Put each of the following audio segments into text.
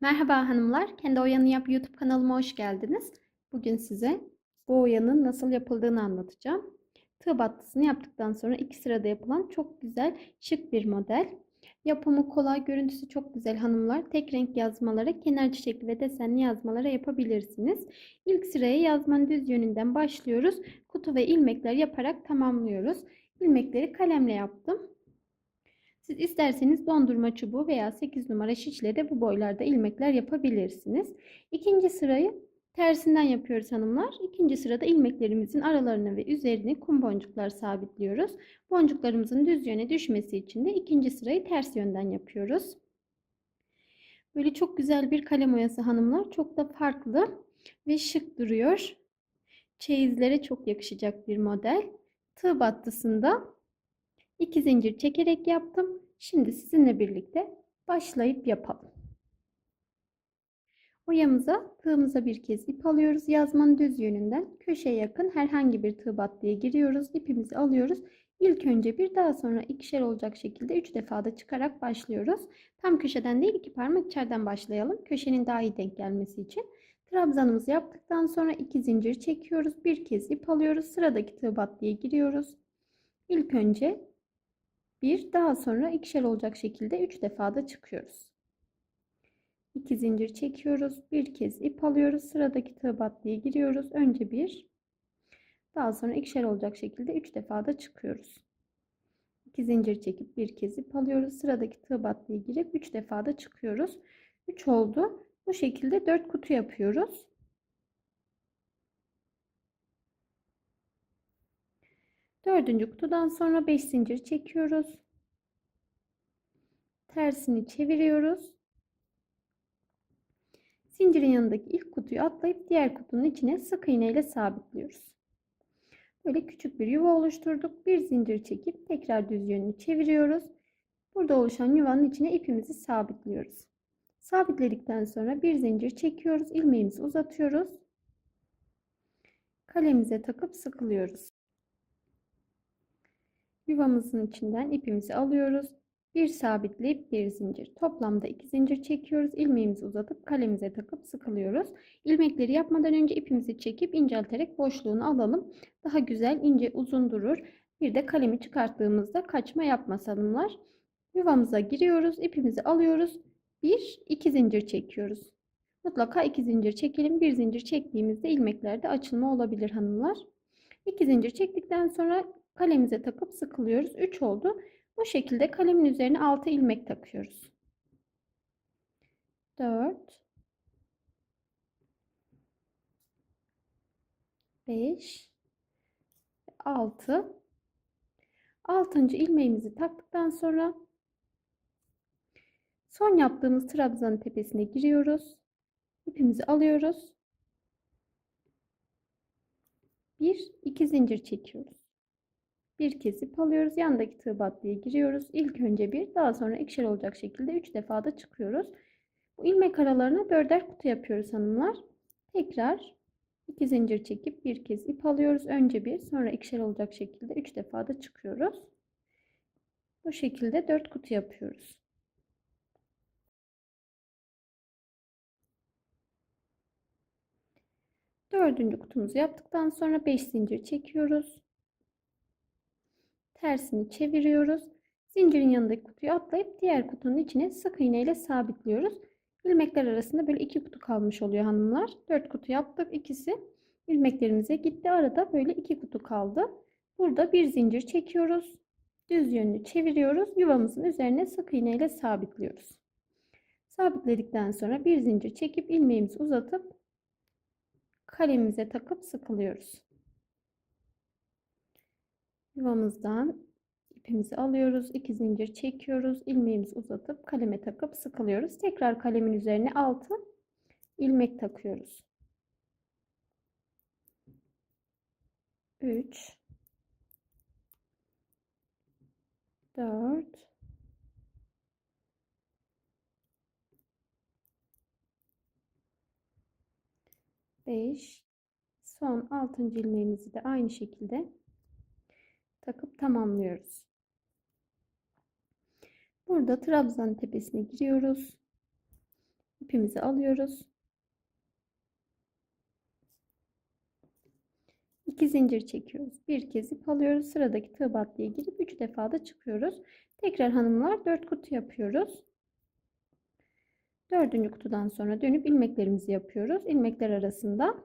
Merhaba hanımlar, Kendi Oyanı Yap YouTube kanalıma hoş geldiniz. Bugün size bu oyanın nasıl yapıldığını anlatacağım. Tığ battısını yaptıktan sonra iki sırada yapılan çok güzel, şık bir model. Yapımı kolay, görüntüsü çok güzel hanımlar. Tek renk yazmalara, kenar çiçekli ve desenli yazmalara yapabilirsiniz. İlk sıraya yazmanın düz yönünden başlıyoruz. Kutu ve ilmekler yaparak tamamlıyoruz. İlmekleri kalemle yaptım. Siz isterseniz dondurma çubuğu veya 8 numara şişle de bu boylarda ilmekler yapabilirsiniz. İkinci sırayı tersinden yapıyoruz hanımlar. İkinci sırada ilmeklerimizin aralarını ve üzerini kum boncuklar sabitliyoruz. Boncuklarımızın düz yöne düşmesi için de ikinci sırayı ters yönden yapıyoruz. Böyle çok güzel bir kalem oyası hanımlar. Çok da farklı ve şık duruyor. Çeyizlere çok yakışacak bir model. Tığ battısında İki zincir çekerek yaptım. Şimdi sizinle birlikte başlayıp yapalım. Oyamıza tığımıza bir kez ip alıyoruz. Yazmanın düz yönünden köşeye yakın herhangi bir tığ battıya giriyoruz. İpimizi alıyoruz. İlk önce bir daha sonra ikişer olacak şekilde 3 defada çıkarak başlıyoruz. Tam köşeden değil iki parmak içeriden başlayalım. Köşenin daha iyi denk gelmesi için. Trabzanımızı yaptıktan sonra iki zincir çekiyoruz. Bir kez ip alıyoruz. Sıradaki tığ battıya giriyoruz. İlk önce bir daha sonra ikişer olacak şekilde 3 defada çıkıyoruz. 2 zincir çekiyoruz. Bir kez ip alıyoruz. Sıradaki tığ battıya giriyoruz. Önce bir daha sonra ikişer olacak şekilde 3 defada çıkıyoruz. 2 zincir çekip bir kez ip alıyoruz. Sıradaki tığ battıya girip 3 defada çıkıyoruz. 3 oldu. Bu şekilde 4 kutu yapıyoruz. Dördüncü kutudan sonra 5 zincir çekiyoruz. Tersini çeviriyoruz. Zincirin yanındaki ilk kutuyu atlayıp diğer kutunun içine sık iğne ile sabitliyoruz. Böyle küçük bir yuva oluşturduk. Bir zincir çekip tekrar düz yönünü çeviriyoruz. Burada oluşan yuvanın içine ipimizi sabitliyoruz. Sabitledikten sonra bir zincir çekiyoruz. ilmeğimizi uzatıyoruz. Kalemize takıp sıkılıyoruz. Yuvamızın içinden ipimizi alıyoruz. Bir sabitleyip bir zincir. Toplamda iki zincir çekiyoruz. İlmeğimizi uzatıp kalemize takıp sıkılıyoruz. İlmekleri yapmadan önce ipimizi çekip incelterek boşluğunu alalım. Daha güzel ince uzun durur. Bir de kalemi çıkarttığımızda kaçma yapmaz hanımlar. Yuvamıza giriyoruz. ipimizi alıyoruz. Bir, iki zincir çekiyoruz. Mutlaka iki zincir çekelim. Bir zincir çektiğimizde ilmeklerde açılma olabilir hanımlar. İki zincir çektikten sonra kalemize takıp sıkılıyoruz. 3 oldu. Bu şekilde kalemin üzerine 6 ilmek takıyoruz. 4 5 6 6. ilmeğimizi taktıktan sonra son yaptığımız trabzanın tepesine giriyoruz. İpimizi alıyoruz. 1 2 zincir çekiyoruz. Bir kesip alıyoruz. Yandaki tığ battıya giriyoruz. İlk önce bir daha sonra ikişer olacak şekilde 3 defa da çıkıyoruz. Bu ilmek aralarına dörder kutu yapıyoruz hanımlar. Tekrar iki zincir çekip bir kez ip alıyoruz. Önce bir sonra ikişer olacak şekilde 3 defa da çıkıyoruz. Bu şekilde 4 kutu yapıyoruz. Dördüncü kutumuzu yaptıktan sonra 5 zincir çekiyoruz tersini çeviriyoruz. Zincirin yanındaki kutuyu atlayıp diğer kutunun içine sık iğne ile sabitliyoruz. İlmekler arasında böyle iki kutu kalmış oluyor hanımlar. Dört kutu yaptık. ikisi ilmeklerimize gitti. Arada böyle iki kutu kaldı. Burada bir zincir çekiyoruz. Düz yönünü çeviriyoruz. Yuvamızın üzerine sık iğne ile sabitliyoruz. Sabitledikten sonra bir zincir çekip ilmeğimizi uzatıp kalemimize takıp sıkılıyoruz. Yuvamızdan ipimizi alıyoruz. iki zincir çekiyoruz. ilmeğimizi uzatıp kaleme takıp sıkılıyoruz. Tekrar kalemin üzerine 6 ilmek takıyoruz. 3 4 5 son 6. ilmeğimizi de aynı şekilde takıp tamamlıyoruz. Burada trabzan tepesine giriyoruz. ipimizi alıyoruz. 2 zincir çekiyoruz. Bir kez ip alıyoruz. Sıradaki tığ battıya girip 3 defa da çıkıyoruz. Tekrar hanımlar 4 kutu yapıyoruz. Dördüncü kutudan sonra dönüp ilmeklerimizi yapıyoruz. İlmekler arasında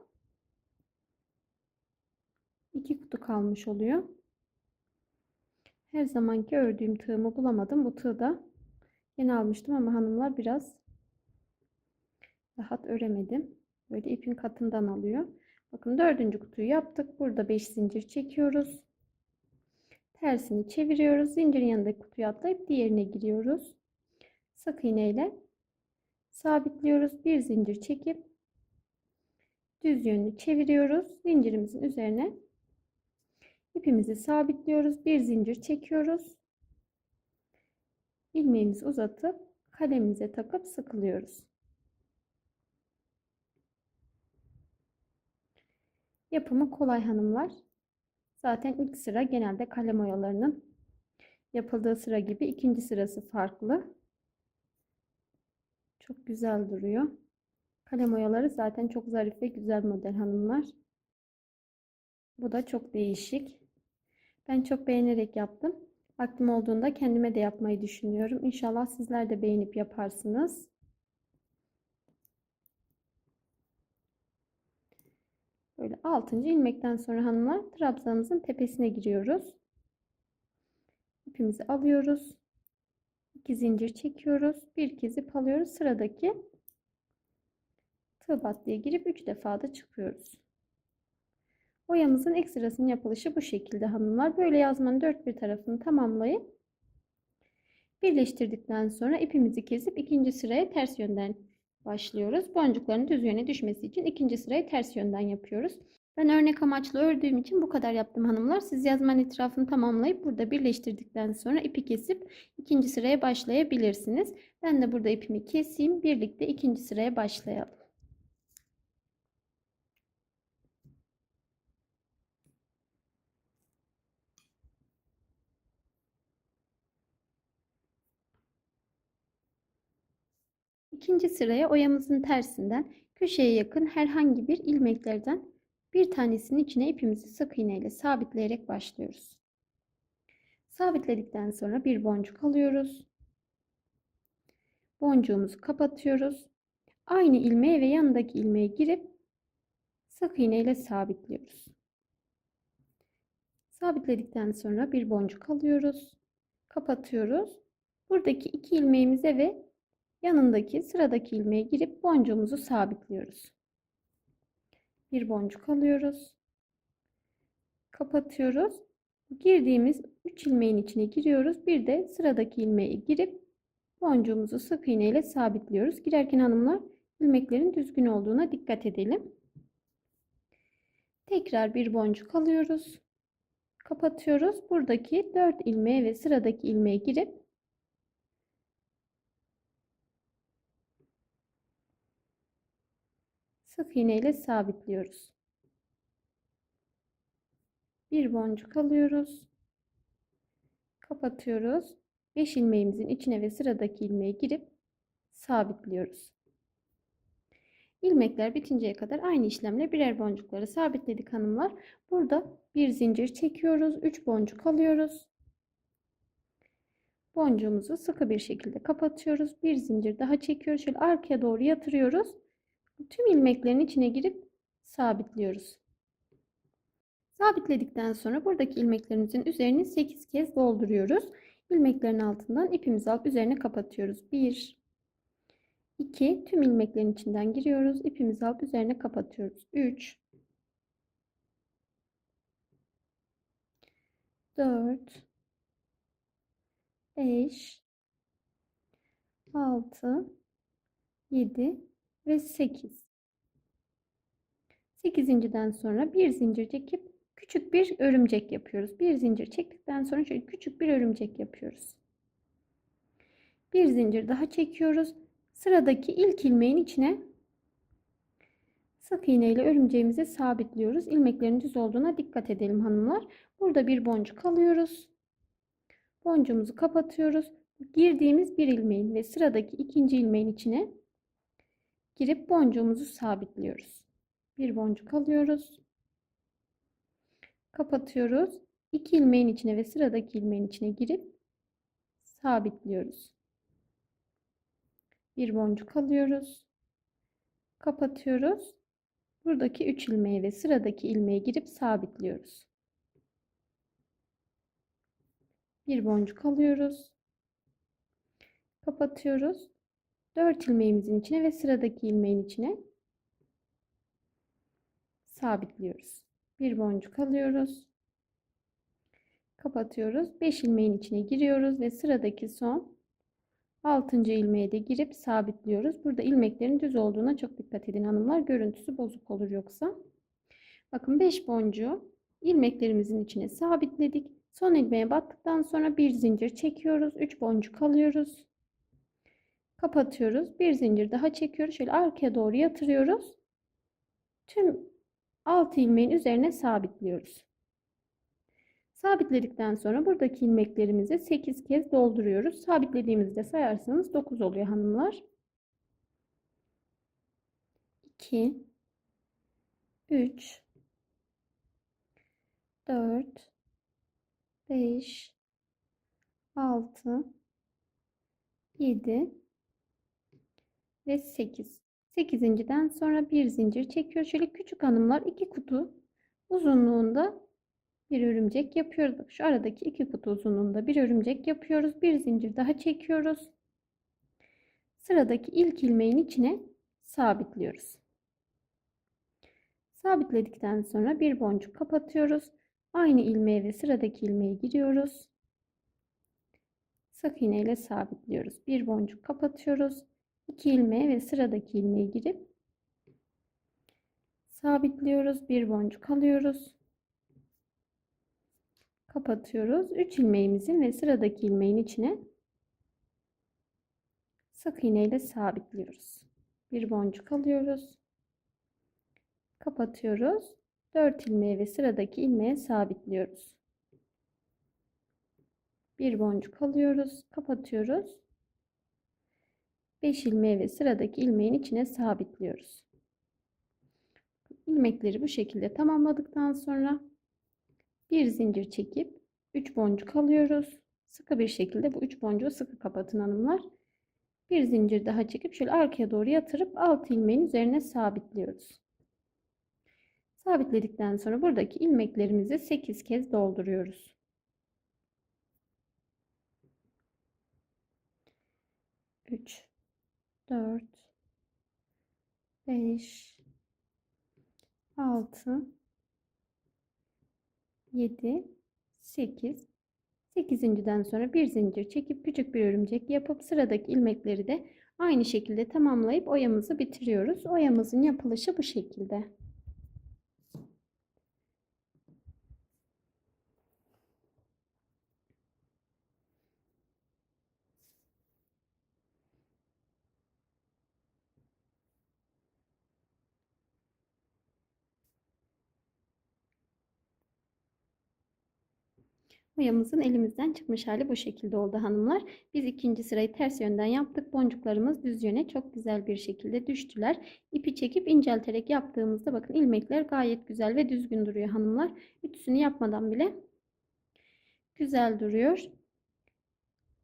iki kutu kalmış oluyor. Her zamanki ördüğüm tığımı bulamadım. Bu tığ da yeni almıştım ama hanımlar biraz rahat öremedim. Böyle ipin katından alıyor. Bakın dördüncü kutuyu yaptık. Burada 5 zincir çekiyoruz. Tersini çeviriyoruz. Zincirin yanındaki kutuyu atlayıp diğerine giriyoruz. Sık iğne ile sabitliyoruz. Bir zincir çekip düz yönlü çeviriyoruz. Zincirimizin üzerine ipimizi sabitliyoruz. Bir zincir çekiyoruz. ilmeğimizi uzatıp kalemimize takıp sıkılıyoruz. Yapımı kolay hanımlar. Zaten ilk sıra genelde kalem oyalarının yapıldığı sıra gibi ikinci sırası farklı. Çok güzel duruyor. Kalem oyaları zaten çok zarif ve güzel model hanımlar. Bu da çok değişik. Ben çok beğenerek yaptım. Vaktim olduğunda kendime de yapmayı düşünüyorum. İnşallah sizler de beğenip yaparsınız. Böyle 6. ilmekten sonra hanımlar trabzanımızın tepesine giriyoruz. İpimizi alıyoruz. 2 zincir çekiyoruz. Bir kez ip alıyoruz. Sıradaki tığ battıya girip 3 defa da çıkıyoruz. Oyamızın ilk sırasının yapılışı bu şekilde hanımlar. Böyle yazmanın dört bir tarafını tamamlayıp birleştirdikten sonra ipimizi kesip ikinci sıraya ters yönden başlıyoruz. Boncukların düz yöne düşmesi için ikinci sırayı ters yönden yapıyoruz. Ben örnek amaçlı ördüğüm için bu kadar yaptım hanımlar. Siz yazmanın etrafını tamamlayıp burada birleştirdikten sonra ipi kesip ikinci sıraya başlayabilirsiniz. Ben de burada ipimi keseyim. Birlikte ikinci sıraya başlayalım. İkinci sıraya oyamızın tersinden köşeye yakın herhangi bir ilmeklerden bir tanesinin içine ipimizi sık iğne ile sabitleyerek başlıyoruz. Sabitledikten sonra bir boncuk alıyoruz. Boncuğumuzu kapatıyoruz. Aynı ilmeğe ve yanındaki ilmeğe girip sık iğne ile sabitliyoruz. Sabitledikten sonra bir boncuk alıyoruz. Kapatıyoruz. Buradaki iki ilmeğimize ve yanındaki sıradaki ilmeğe girip boncuğumuzu sabitliyoruz. Bir boncuk alıyoruz. Kapatıyoruz. Girdiğimiz 3 ilmeğin içine giriyoruz. Bir de sıradaki ilmeğe girip boncuğumuzu sık iğne ile sabitliyoruz. Girerken hanımlar ilmeklerin düzgün olduğuna dikkat edelim. Tekrar bir boncuk alıyoruz. Kapatıyoruz. Buradaki 4 ilmeğe ve sıradaki ilmeğe girip sık iğne ile sabitliyoruz. Bir boncuk alıyoruz. Kapatıyoruz. 5 ilmeğimizin içine ve sıradaki ilmeğe girip sabitliyoruz. İlmekler bitinceye kadar aynı işlemle birer boncukları sabitledik hanımlar. Burada bir zincir çekiyoruz. 3 boncuk alıyoruz. Boncuğumuzu sıkı bir şekilde kapatıyoruz. Bir zincir daha çekiyoruz. Şöyle arkaya doğru yatırıyoruz tüm ilmeklerin içine girip sabitliyoruz. Sabitledikten sonra buradaki ilmeklerimizin üzerini 8 kez dolduruyoruz. İlmeklerin altından ipimizi alıp üzerine kapatıyoruz. 1 2 tüm ilmeklerin içinden giriyoruz. İpimizi alıp üzerine kapatıyoruz. 3 4 5 6 7 ve 8. 8.den sonra bir zincir çekip küçük bir örümcek yapıyoruz. Bir zincir çektikten sonra şöyle küçük bir örümcek yapıyoruz. Bir zincir daha çekiyoruz. Sıradaki ilk ilmeğin içine sık iğne ile örümceğimizi sabitliyoruz. İlmeklerin düz olduğuna dikkat edelim hanımlar. Burada bir boncuk alıyoruz. Boncuğumuzu kapatıyoruz. Girdiğimiz bir ilmeğin ve sıradaki ikinci ilmeğin içine girip boncuğumuzu sabitliyoruz. Bir boncuk alıyoruz. Kapatıyoruz. İki ilmeğin içine ve sıradaki ilmeğin içine girip sabitliyoruz. Bir boncuk alıyoruz. Kapatıyoruz. Buradaki 3 ilmeği ve sıradaki ilmeğe girip sabitliyoruz. Bir boncuk alıyoruz. Kapatıyoruz. 4 ilmeğimizin içine ve sıradaki ilmeğin içine sabitliyoruz. Bir boncuk alıyoruz. Kapatıyoruz. 5 ilmeğin içine giriyoruz ve sıradaki son 6. ilmeğe de girip sabitliyoruz. Burada ilmeklerin düz olduğuna çok dikkat edin hanımlar. Görüntüsü bozuk olur yoksa. Bakın 5 boncuğu ilmeklerimizin içine sabitledik. Son ilmeğe battıktan sonra bir zincir çekiyoruz. 3 boncuk alıyoruz. Kapatıyoruz. Bir zincir daha çekiyoruz. Şöyle arkaya doğru yatırıyoruz. Tüm 6 ilmeğin üzerine sabitliyoruz. Sabitledikten sonra buradaki ilmeklerimizi 8 kez dolduruyoruz. Sabitlediğimizde sayarsanız 9 oluyor hanımlar. 2 3 4 5 6 7 ve 8. 8.den sonra bir zincir çekiyor. Şöyle küçük hanımlar iki kutu uzunluğunda bir örümcek yapıyoruz. Bak şu aradaki iki kutu uzunluğunda bir örümcek yapıyoruz. Bir zincir daha çekiyoruz. Sıradaki ilk ilmeğin içine sabitliyoruz. Sabitledikten sonra bir boncuk kapatıyoruz. Aynı ilmeğe ve sıradaki ilmeğe giriyoruz. Sık iğne ile sabitliyoruz. Bir boncuk kapatıyoruz. 2 ilmeğe ve sıradaki ilmeğe girip sabitliyoruz. Bir boncuk alıyoruz. Kapatıyoruz. 3 ilmeğimizin ve sıradaki ilmeğin içine sık iğne sabitliyoruz. Bir boncuk alıyoruz. Kapatıyoruz. 4 ilmeğe ve sıradaki ilmeğe sabitliyoruz. Bir boncuk alıyoruz. Kapatıyoruz. 5 ilmeği ve sıradaki ilmeğin içine sabitliyoruz. İlmekleri bu şekilde tamamladıktan sonra bir zincir çekip 3 boncuk alıyoruz. Sıkı bir şekilde bu 3 boncuğu sıkı kapatın hanımlar. Bir zincir daha çekip şöyle arkaya doğru yatırıp 6 ilmeğin üzerine sabitliyoruz. Sabitledikten sonra buradaki ilmeklerimizi 8 kez dolduruyoruz. 3 4 5 6 7 8 8.den sonra bir zincir çekip küçük bir örümcek yapıp sıradaki ilmekleri de aynı şekilde tamamlayıp oyamızı bitiriyoruz. Oyamızın yapılışı bu şekilde. Boyamızın elimizden çıkmış hali bu şekilde oldu hanımlar. Biz ikinci sırayı ters yönden yaptık. Boncuklarımız düz yöne çok güzel bir şekilde düştüler. İpi çekip incelterek yaptığımızda bakın ilmekler gayet güzel ve düzgün duruyor hanımlar. Ütüsünü yapmadan bile güzel duruyor.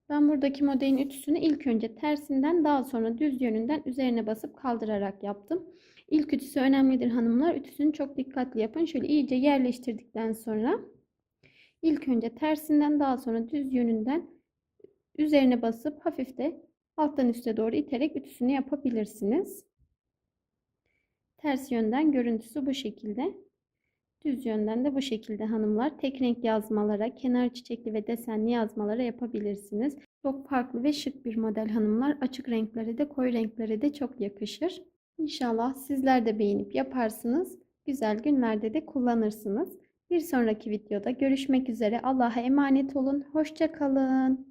Ben buradaki modelin ütüsünü ilk önce tersinden daha sonra düz yönünden üzerine basıp kaldırarak yaptım. İlk ütüsü önemlidir hanımlar. Ütüsünü çok dikkatli yapın. Şöyle iyice yerleştirdikten sonra İlk önce tersinden daha sonra düz yönünden üzerine basıp hafif de alttan üste doğru iterek ütüsünü yapabilirsiniz. Ters yönden görüntüsü bu şekilde. Düz yönden de bu şekilde hanımlar tek renk yazmalara, kenar çiçekli ve desenli yazmalara yapabilirsiniz. Çok farklı ve şık bir model hanımlar. Açık renkleri de koyu renkleri de çok yakışır. İnşallah sizler de beğenip yaparsınız. Güzel günlerde de kullanırsınız. Bir sonraki videoda görüşmek üzere. Allah'a emanet olun. Hoşça kalın.